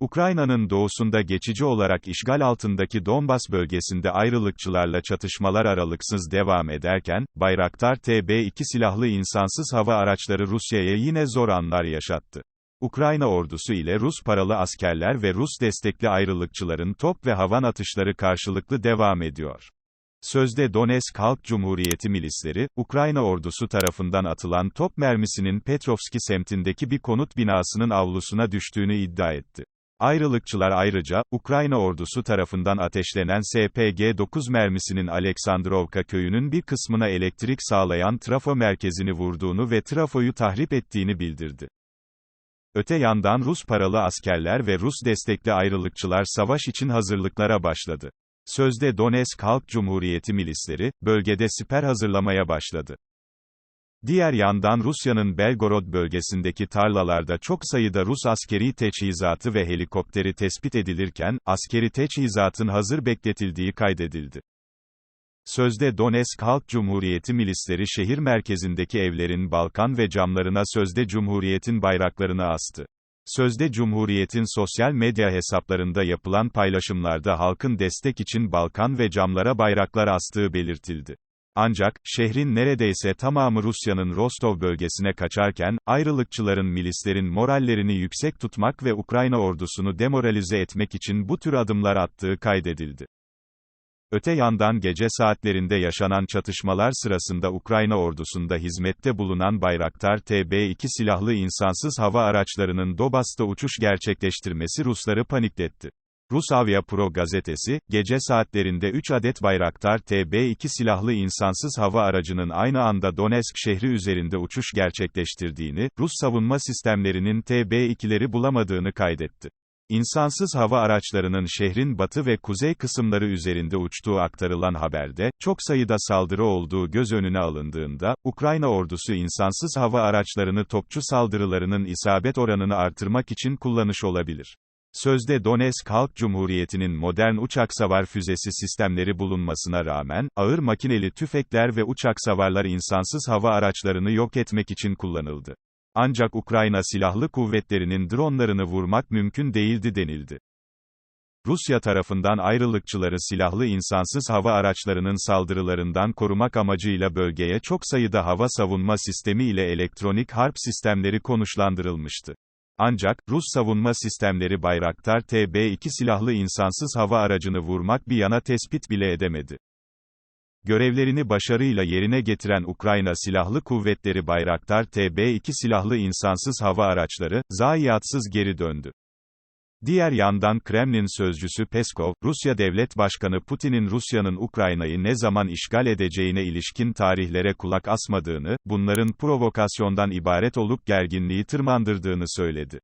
Ukrayna'nın doğusunda geçici olarak işgal altındaki Donbas bölgesinde ayrılıkçılarla çatışmalar aralıksız devam ederken, Bayraktar TB2 silahlı insansız hava araçları Rusya'ya yine zor anlar yaşattı. Ukrayna ordusu ile Rus paralı askerler ve Rus destekli ayrılıkçıların top ve havan atışları karşılıklı devam ediyor. Sözde Donetsk Halk Cumhuriyeti milisleri, Ukrayna ordusu tarafından atılan top mermisinin Petrovski semtindeki bir konut binasının avlusuna düştüğünü iddia etti. Ayrılıkçılar ayrıca, Ukrayna ordusu tarafından ateşlenen SPG-9 mermisinin Aleksandrovka köyünün bir kısmına elektrik sağlayan trafo merkezini vurduğunu ve trafoyu tahrip ettiğini bildirdi. Öte yandan Rus paralı askerler ve Rus destekli ayrılıkçılar savaş için hazırlıklara başladı. Sözde Donetsk Halk Cumhuriyeti milisleri, bölgede siper hazırlamaya başladı. Diğer yandan Rusya'nın Belgorod bölgesindeki tarlalarda çok sayıda Rus askeri teçhizatı ve helikopteri tespit edilirken, askeri teçhizatın hazır bekletildiği kaydedildi. Sözde Donetsk Halk Cumhuriyeti milisleri şehir merkezindeki evlerin balkan ve camlarına sözde Cumhuriyet'in bayraklarını astı. Sözde Cumhuriyet'in sosyal medya hesaplarında yapılan paylaşımlarda halkın destek için balkan ve camlara bayraklar astığı belirtildi. Ancak, şehrin neredeyse tamamı Rusya'nın Rostov bölgesine kaçarken, ayrılıkçıların milislerin morallerini yüksek tutmak ve Ukrayna ordusunu demoralize etmek için bu tür adımlar attığı kaydedildi. Öte yandan gece saatlerinde yaşanan çatışmalar sırasında Ukrayna ordusunda hizmette bulunan Bayraktar TB2 silahlı insansız hava araçlarının Dobas'ta uçuş gerçekleştirmesi Rusları panikletti. Rus Avia Pro gazetesi, gece saatlerinde 3 adet Bayraktar TB2 silahlı insansız hava aracının aynı anda Donetsk şehri üzerinde uçuş gerçekleştirdiğini, Rus savunma sistemlerinin TB2'leri bulamadığını kaydetti. İnsansız hava araçlarının şehrin batı ve kuzey kısımları üzerinde uçtuğu aktarılan haberde, çok sayıda saldırı olduğu göz önüne alındığında, Ukrayna ordusu insansız hava araçlarını topçu saldırılarının isabet oranını artırmak için kullanış olabilir. Sözde Donetsk Halk Cumhuriyeti'nin modern uçak savar füzesi sistemleri bulunmasına rağmen, ağır makineli tüfekler ve uçak savarlar insansız hava araçlarını yok etmek için kullanıldı. Ancak Ukrayna Silahlı Kuvvetleri'nin dronlarını vurmak mümkün değildi denildi. Rusya tarafından ayrılıkçıları silahlı insansız hava araçlarının saldırılarından korumak amacıyla bölgeye çok sayıda hava savunma sistemi ile elektronik harp sistemleri konuşlandırılmıştı. Ancak, Rus savunma sistemleri Bayraktar TB2 silahlı insansız hava aracını vurmak bir yana tespit bile edemedi. Görevlerini başarıyla yerine getiren Ukrayna Silahlı Kuvvetleri Bayraktar TB2 silahlı insansız hava araçları, zayiatsız geri döndü. Diğer yandan Kremlin sözcüsü Peskov, Rusya Devlet Başkanı Putin'in Rusya'nın Ukrayna'yı ne zaman işgal edeceğine ilişkin tarihlere kulak asmadığını, bunların provokasyondan ibaret olup gerginliği tırmandırdığını söyledi.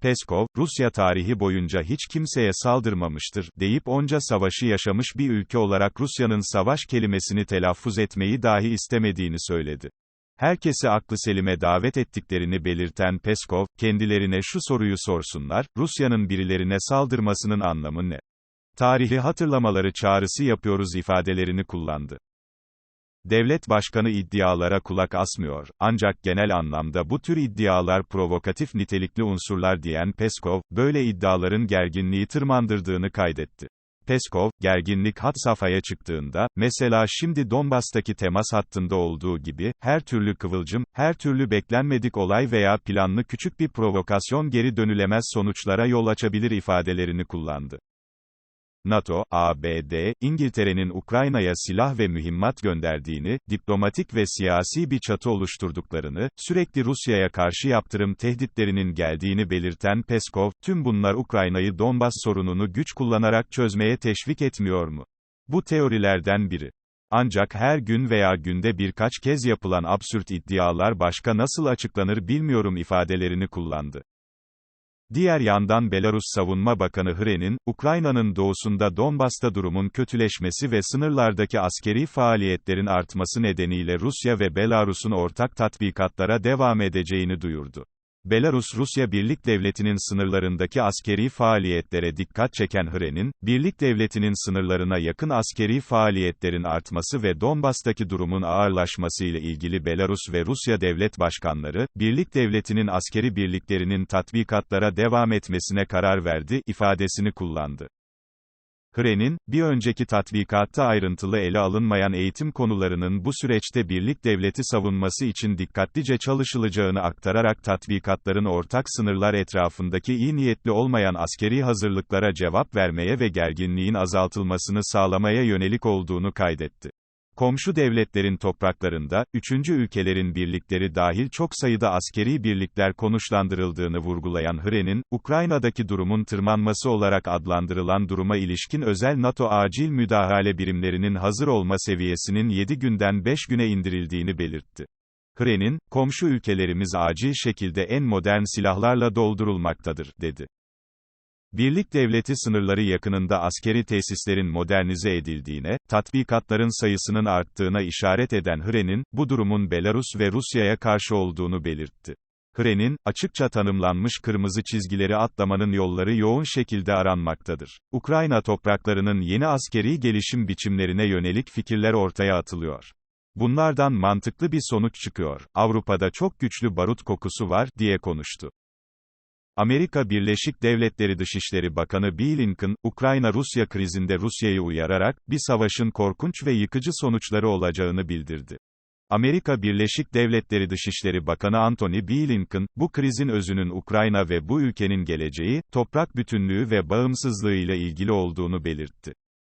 Peskov, Rusya tarihi boyunca hiç kimseye saldırmamıştır, deyip onca savaşı yaşamış bir ülke olarak Rusya'nın savaş kelimesini telaffuz etmeyi dahi istemediğini söyledi. Herkesi aklı selime davet ettiklerini belirten Peskov, kendilerine şu soruyu sorsunlar, Rusya'nın birilerine saldırmasının anlamı ne? Tarihi hatırlamaları çağrısı yapıyoruz ifadelerini kullandı. Devlet başkanı iddialara kulak asmıyor, ancak genel anlamda bu tür iddialar provokatif nitelikli unsurlar diyen Peskov, böyle iddiaların gerginliği tırmandırdığını kaydetti. Peskov, gerginlik hat safhaya çıktığında, mesela şimdi Donbas'taki temas hattında olduğu gibi, her türlü kıvılcım, her türlü beklenmedik olay veya planlı küçük bir provokasyon geri dönülemez sonuçlara yol açabilir ifadelerini kullandı. NATO, ABD, İngiltere'nin Ukrayna'ya silah ve mühimmat gönderdiğini, diplomatik ve siyasi bir çatı oluşturduklarını, sürekli Rusya'ya karşı yaptırım tehditlerinin geldiğini belirten Peskov, tüm bunlar Ukrayna'yı Donbas sorununu güç kullanarak çözmeye teşvik etmiyor mu? Bu teorilerden biri. Ancak her gün veya günde birkaç kez yapılan absürt iddialar başka nasıl açıklanır bilmiyorum ifadelerini kullandı. Diğer yandan Belarus Savunma Bakanı Hrenin, Ukrayna'nın doğusunda Donbas'ta durumun kötüleşmesi ve sınırlardaki askeri faaliyetlerin artması nedeniyle Rusya ve Belarus'un ortak tatbikatlara devam edeceğini duyurdu. Belarus-Rusya Birlik Devleti'nin sınırlarındaki askeri faaliyetlere dikkat çeken Hre'nin, Birlik Devleti'nin sınırlarına yakın askeri faaliyetlerin artması ve Donbas'taki durumun ağırlaşması ile ilgili Belarus ve Rusya devlet başkanları, Birlik Devleti'nin askeri birliklerinin tatbikatlara devam etmesine karar verdi, ifadesini kullandı. Hre'nin, bir önceki tatbikatta ayrıntılı ele alınmayan eğitim konularının bu süreçte birlik devleti savunması için dikkatlice çalışılacağını aktararak tatbikatların ortak sınırlar etrafındaki iyi niyetli olmayan askeri hazırlıklara cevap vermeye ve gerginliğin azaltılmasını sağlamaya yönelik olduğunu kaydetti. Komşu devletlerin topraklarında, üçüncü ülkelerin birlikleri dahil çok sayıda askeri birlikler konuşlandırıldığını vurgulayan Hre'nin, Ukrayna'daki durumun tırmanması olarak adlandırılan duruma ilişkin özel NATO acil müdahale birimlerinin hazır olma seviyesinin 7 günden 5 güne indirildiğini belirtti. Hre'nin, komşu ülkelerimiz acil şekilde en modern silahlarla doldurulmaktadır, dedi. Birlik devleti sınırları yakınında askeri tesislerin modernize edildiğine, tatbikatların sayısının arttığına işaret eden Hre'nin, bu durumun Belarus ve Rusya'ya karşı olduğunu belirtti. Hre'nin, açıkça tanımlanmış kırmızı çizgileri atlamanın yolları yoğun şekilde aranmaktadır. Ukrayna topraklarının yeni askeri gelişim biçimlerine yönelik fikirler ortaya atılıyor. Bunlardan mantıklı bir sonuç çıkıyor. Avrupa'da çok güçlü barut kokusu var, diye konuştu. Amerika Birleşik Devletleri Dışişleri Bakanı Blinken, Ukrayna-Rusya krizinde Rusya'yı uyararak, bir savaşın korkunç ve yıkıcı sonuçları olacağını bildirdi. Amerika Birleşik Devletleri Dışişleri Bakanı Antony Blinken, bu krizin özünün Ukrayna ve bu ülkenin geleceği, toprak bütünlüğü ve bağımsızlığı ile ilgili olduğunu belirtti.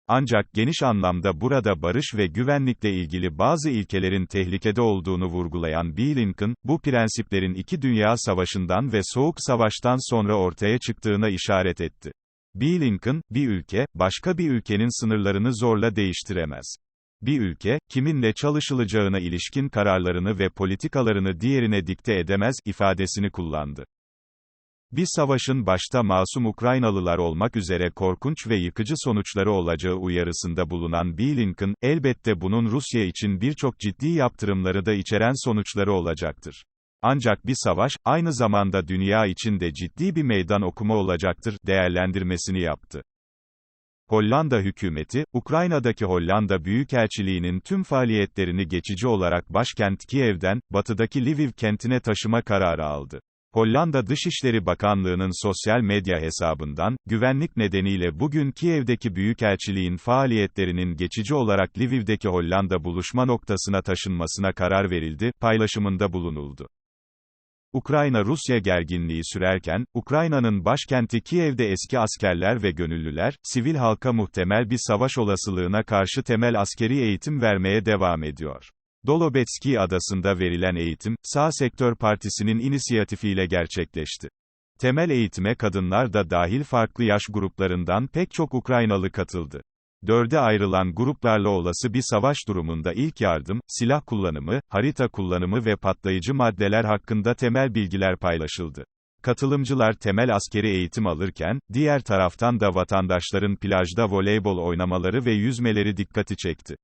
Ancak geniş anlamda burada barış ve güvenlikle ilgili bazı ilkelerin tehlikede olduğunu vurgulayan Blinken, bu prensiplerin iki dünya savaşından ve soğuk savaştan sonra ortaya çıktığına işaret etti. Blinken, bir ülke, başka bir ülkenin sınırlarını zorla değiştiremez. Bir ülke, kiminle çalışılacağına ilişkin kararlarını ve politikalarını diğerine dikte edemez, ifadesini kullandı. Bir savaşın başta masum Ukraynalılar olmak üzere korkunç ve yıkıcı sonuçları olacağı uyarısında bulunan Blinken, elbette bunun Rusya için birçok ciddi yaptırımları da içeren sonuçları olacaktır. Ancak bir savaş, aynı zamanda dünya için de ciddi bir meydan okuma olacaktır, değerlendirmesini yaptı. Hollanda hükümeti, Ukrayna'daki Hollanda Büyükelçiliğinin tüm faaliyetlerini geçici olarak başkent Kiev'den, batıdaki Lviv kentine taşıma kararı aldı. Hollanda Dışişleri Bakanlığı'nın sosyal medya hesabından, güvenlik nedeniyle bugün Kiev'deki Büyükelçiliğin faaliyetlerinin geçici olarak Lviv'deki Hollanda buluşma noktasına taşınmasına karar verildi, paylaşımında bulunuldu. Ukrayna-Rusya gerginliği sürerken, Ukrayna'nın başkenti Kiev'de eski askerler ve gönüllüler, sivil halka muhtemel bir savaş olasılığına karşı temel askeri eğitim vermeye devam ediyor. Dolobetski adasında verilen eğitim, Sağ Sektör Partisi'nin inisiyatifiyle gerçekleşti. Temel eğitime kadınlar da dahil farklı yaş gruplarından pek çok Ukraynalı katıldı. Dörde ayrılan gruplarla olası bir savaş durumunda ilk yardım, silah kullanımı, harita kullanımı ve patlayıcı maddeler hakkında temel bilgiler paylaşıldı. Katılımcılar temel askeri eğitim alırken, diğer taraftan da vatandaşların plajda voleybol oynamaları ve yüzmeleri dikkati çekti.